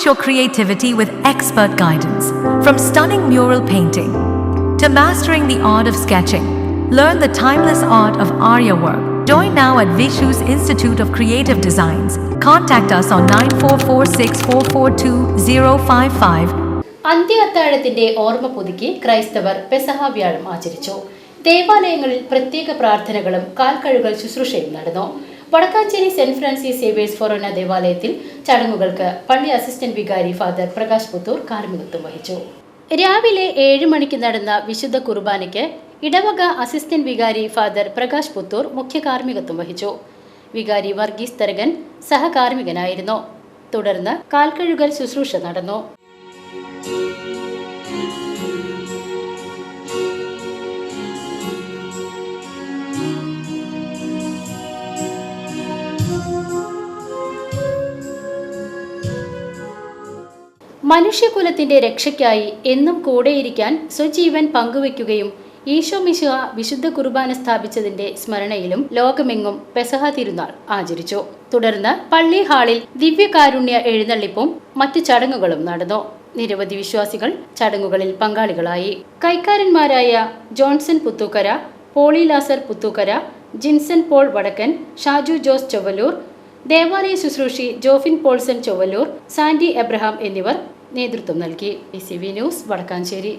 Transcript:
Unleash your creativity with expert guidance. From stunning mural painting to mastering the art of sketching, learn the timeless art of Arya work. Join now at Vishu's Institute of Creative Designs. Contact us on 9446442055 അന്ത്യ അത്താഴത്തിന്റെ ഓർമ്മ പുതുക്കി ക്രൈസ്തവർ പെസഹ വ്യാഴം ആചരിച്ചു ദേവാലയങ്ങളിൽ പ്രത്യേക പ്രാർത്ഥനകളും കാൽക്കഴുകൾ ശുശ്രൂഷയും നടന്നു വടക്കാഞ്ചേരി സെന്റ് ഫ്രാൻസിസ് സേവേഴ്സ് ഫൊറോന ദേവാലയത്തിൽ ചടങ്ങുകൾക്ക് പള്ളി അസിസ്റ്റന്റ് വികാരി ഫാദർ പ്രകാശ് പുത്തൂർ കാർമികത്വം വഹിച്ചു. രാവിലെ ഏഴ് മണിക്ക് നടന്ന വിശുദ്ധ കുർബാനയ്ക്ക് ഇടവക അസിസ്റ്റന്റ് വികാരി ഫാദർ പ്രകാശ് പുത്തൂർ മുഖ്യ കാർമ്മികത്വം വഹിച്ചു. വികാരി വർഗീസ് തരകൻ സഹകാർമികനായിരുന്നു തുടർന്ന് കാൽക്കഴുകൽ ശുശ്രൂഷ നടന്നു. മനുഷ്യകുലത്തിന്റെ രക്ഷയ്ക്കായി എന്നും കൂടെയിരിക്കാൻ സ്വജീവൻ പങ്കുവയ്ക്കുകയും ഈശോ മിശുഹ വിശുദ്ധ കുർബാന സ്ഥാപിച്ചതിന്റെ സ്മരണയിലും ലോകമെങ്ങും പെസഹ തിരുനാൾ ആചരിച്ചു. തുടർന്ന് പള്ളി ഹാളിൽ ദിവ്യകാരുണ്യ എഴുന്നള്ളിപ്പും മറ്റു ചടങ്ങുകളും നടന്നു. നിരവധി വിശ്വാസികൾ ചടങ്ങുകളിൽ പങ്കാളികളായി. കൈക്കാരന്മാരായ Johnson Puthookkara Paul Lazar Puthookkara Jinson Paul Vadakkan Shaju Jose Chowalloor ദേവാലയ ശുശ്രൂഷി ജോഫിൻ പോൾസൺ ചൊവ്വലൂർ സാൻഡി എബ്രഹാം എന്നിവർ നേതൃത്വം നൽകി. C V news Vadakkanchery.